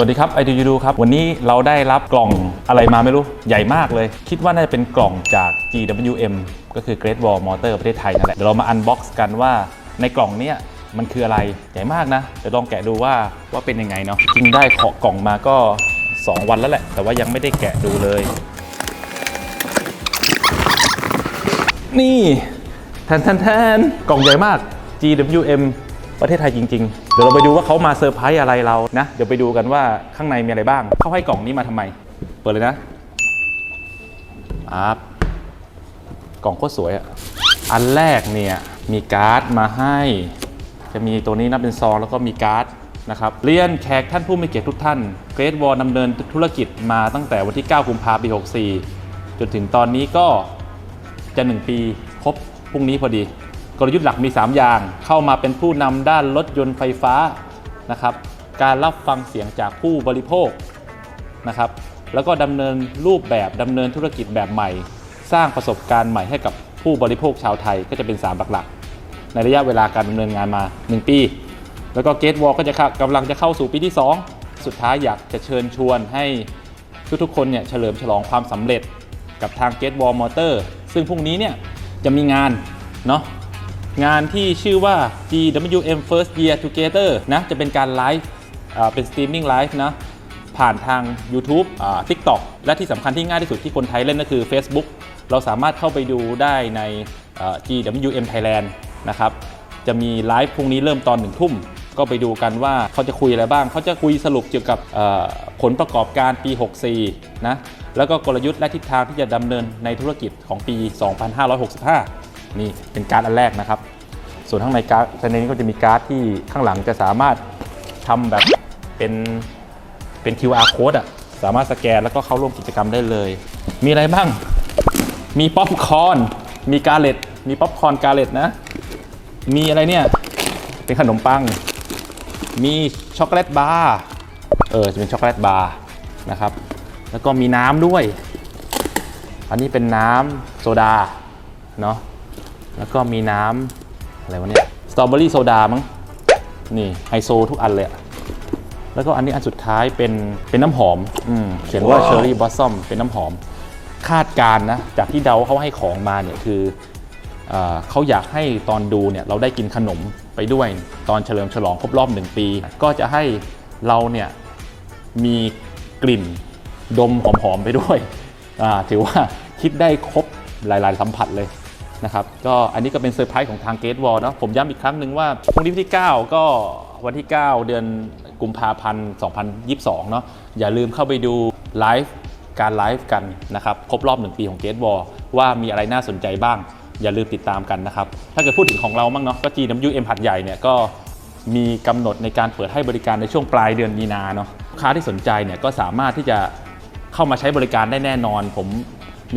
วัสดีครับไอดูยูดูครับ วันนี้เราได้รับกล่องอะไรมาไม่รู้ ใหญ่มากเลย คิดว่าน่าจะเป็นกล่องจาก GWM ก็คือ Great Wall Motor ประเทศไทยนั่นแหละ เดี๋ยวเรามาอันบ็อกซ์กันว่าในกล่องเนี้ยมันคืออะไรใหญ่มากนะเดี๋ยวลองแกะดูว่าว่าเป็นยังไงเนาะจริงได้ขอกล่องมาก็ 2 วันแล้วแหละ แต่ว่ายังไม่ได้แกะดูเลย นี่แทนแทนแทนกล่องใหญ่มาก GWM ประเทศไทยจริง ๆ เดี๋ยวเราไปดูว่าเขามาเซอร์ไพรส์อะไรเรานะ เดี๋ยวไปดูกันว่าข้างในมีอะไรบ้าง เขาให้กล่องนี้มาทำไม เปิดเลยนะอับกล่องโคตรสวยอะอันแรกเนี่ยมีการ์ดมาให้ จะมีตัวนี้นับเป็นซองแล้วก็มีการ์ดนะครับเรียนแขกท่านผู้มีเกียรติทุกท่าน เกรดวอลดำเนินธุรกิจมาตั้งแต่วันที่ 9 กุมภาพันธ์ปี 64 จนถึงตอนนี้ก็จะ 1 ปีครบพรุ่งนี้พอดี กลยุทธ์หลักมี 3 อย่าง เข้ามาเป็นผู้นำด้านรถยนต์ไฟฟ้านะครับ การรับฟังเสียงจากผู้บริโภคนะครับ แล้วก็ดำเนินรูปแบบดำเนินธุรกิจแบบใหม่ สร้างประสบการณ์ใหม่ให้กับผู้บริโภคชาวไทยก็จะเป็น 3 หลักๆในระยะเวลาการดำเนินงานมา 1 ปี แล้วก็เกตวอลก็จะเข้ากำลังจะเข้าสู่ปีที่ 2 สุดท้ายอยากจะเชิญชวนให้ทุกๆคนเนี่ยเฉลิมฉลองความสำเร็จกับทาง Gate Wall Motor ซึ่งพรุ่งนี้เนี่ยจะมีงานเนาะ งานที่ชื่อว่า GWM First Year Together นะจะเป็นการไลฟ์เป็นสตรีมมิ่งไลฟ์นะผ่านทาง YouTube TikTok และที่สำคัญที่ง่ายที่สุดที่คนไทยเล่นก็คือ Facebook เราสามารถเข้าไปดูได้ใน GWM Thailand นะครับจะมีไลฟ์พรุ่งนี้เริ่มตอนหนึ่งทุ่ม ก็ไปดูกันว่าเขาจะคุยอะไรบ้าง เขาจะคุยสรุปเกี่ยวกับผลประกอบการปี 64 นะ แล้วก็กลยุทธ์และทิศทางที่จะดำเนินในธุรกิจของปี 2565 นี่เป็นการ์ดอันแรกนะครับ ส่วนข้างในการ์ดในนี้ก็จะมีการ์ดที่ข้างหลังจะสามารถทำแบบเป็นเป็น QR code อะสามารถสแกนแล้วก็เข้าร่วมกิจกรรมได้เลย มีอะไรบ้าง มีป๊อปคอร์นมีกาเลตมีป๊อปคอร์นกาเลตนะ มีอะไรเนี่ย เป็นขนมปัง มีช็อกโกแลตบาร์ เออ จะเป็นช็อกโกแลตบาร์นะครับ แล้วก็มีน้ำด้วย อันนี้เป็นน้ำโซดา เนาะ แล้วก็มีน้ำอะไรวะเนี่ยสตรอเบอรี่โซดามั้งนี่ไฮโซทุกอันเลยอะแล้วก็อันนี้อันสุดท้ายเป็นเป็นน้ำหอมอืมเขียนว่าเชอร์รี่บอสซอมเป็นน้ำหอม คาดการณ์นะ จากที่เดาเขาให้ของมาเนี่ยคือเอ่อเขาอยากให้ตอนดูเนี่ยเราได้กินขนมไปด้วยตอนเฉลิมฉลองครบรอบหนึ่งปี ก็จะให้เราเนี่ยมีกลิ่นดมหอมๆไปด้วยอ่าถือว่าคิดได้ครบหลายๆสัมผัสเลย นะครับก็อันนี้ก็เป็นเซอร์ไพรส์ของทางเกตวอลเนาะผมย้ำอีกครั้งหนึ่งว่าพรุ่งนี้วันที่ 9 ก็วันที่ 9 เดือนกุมภาพันธ์ 2022 เนาะอย่าลืมเข้าไปดูไลฟ์การไลฟ์กันนะครับครบรอบ 1 ปีของเกตวอลว่ามีอะไรน่าสนใจบ้าง อย่าลืมติดตามกันนะครับ ถ้าเกิดพูดถึงของเราบ้างเนาะก็ GWM หัดใหญ่เนี่ยก็มีกำหนดในการเปิดให้บริการในช่วงปลายเดือนมีนาเนาะลูกค้าที่สนใจเนี่ยก็สามารถที่จะเข้ามาใช้บริการได้แน่นอน ผม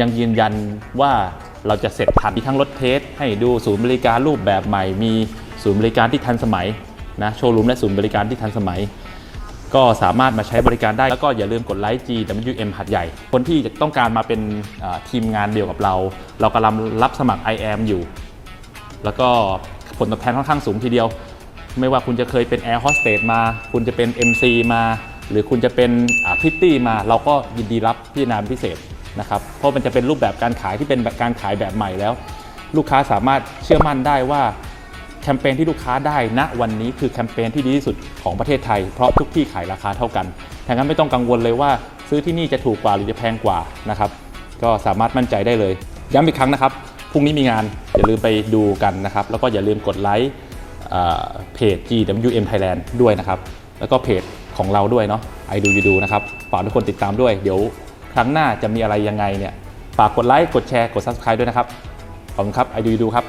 ยังยืนยันว่า เราจะเสร็จทันมีทั้งรถเทสให้ดูศูนย์บริการรูปแบบใหม่ มีศูนย์บริการที่ทันสมัยนะโชว์รูมและศูนย์บริการที่ทันสมัย ก็สามารถมาใช้บริการได้ แล้วก็อย่าลืมกดไลค์ GWM หัดใหญ่ คนที่ต้องการมาเป็นทีมงานเดียวกับเรา เรากำลังรับสมัคร IM อยู่ แล้วก็ผลตอบแทนค่อนข้างสูงทีเดียว ไม่ว่าคุณจะเคยเป็นแอร์โฮสเตสมา คุณจะเป็น MC มา หรือคุณจะเป็นพิตตี้มา เราก็ยินดีรับพิจารณาพิเศษ นะครับเพราะมันจะเป็นรูปแบบการขายที่เป็นแบบการขายแบบใหม่แล้ว ลูกค้าสามารถเชื่อมั่นได้ว่าแคมเปญที่ลูกค้าได้ณวันนี้คือแคมเปญที่ดีที่สุดของประเทศไทย เพราะทุกที่ขายราคาเท่ากันดังนั้นไม่ต้องกังวลเลยว่า ซื้อที่นี่จะถูกกว่าหรือจะแพงกว่านะครับก็สามารถมั่นใจได้เลย ย้ำอีกครั้งนะครับพรุ่งนี้มีงานอย่าลืมไปดูกันนะครับแล้วก็อย่าลืมกดไลค์เพจ GWM Thailand ด้วยนะครับ แล้วก็เพจของเราด้วยเนาะ I do you do นะครับฝากทุกคนติดตามด้วยเดี๋ยว ครั้งหน้าจะมีอะไรยังไงเนี่ยฝากกดไลค์กดแชร์กด subscribe ด้วยนะครับขอบคุณครับไอดูดูครับ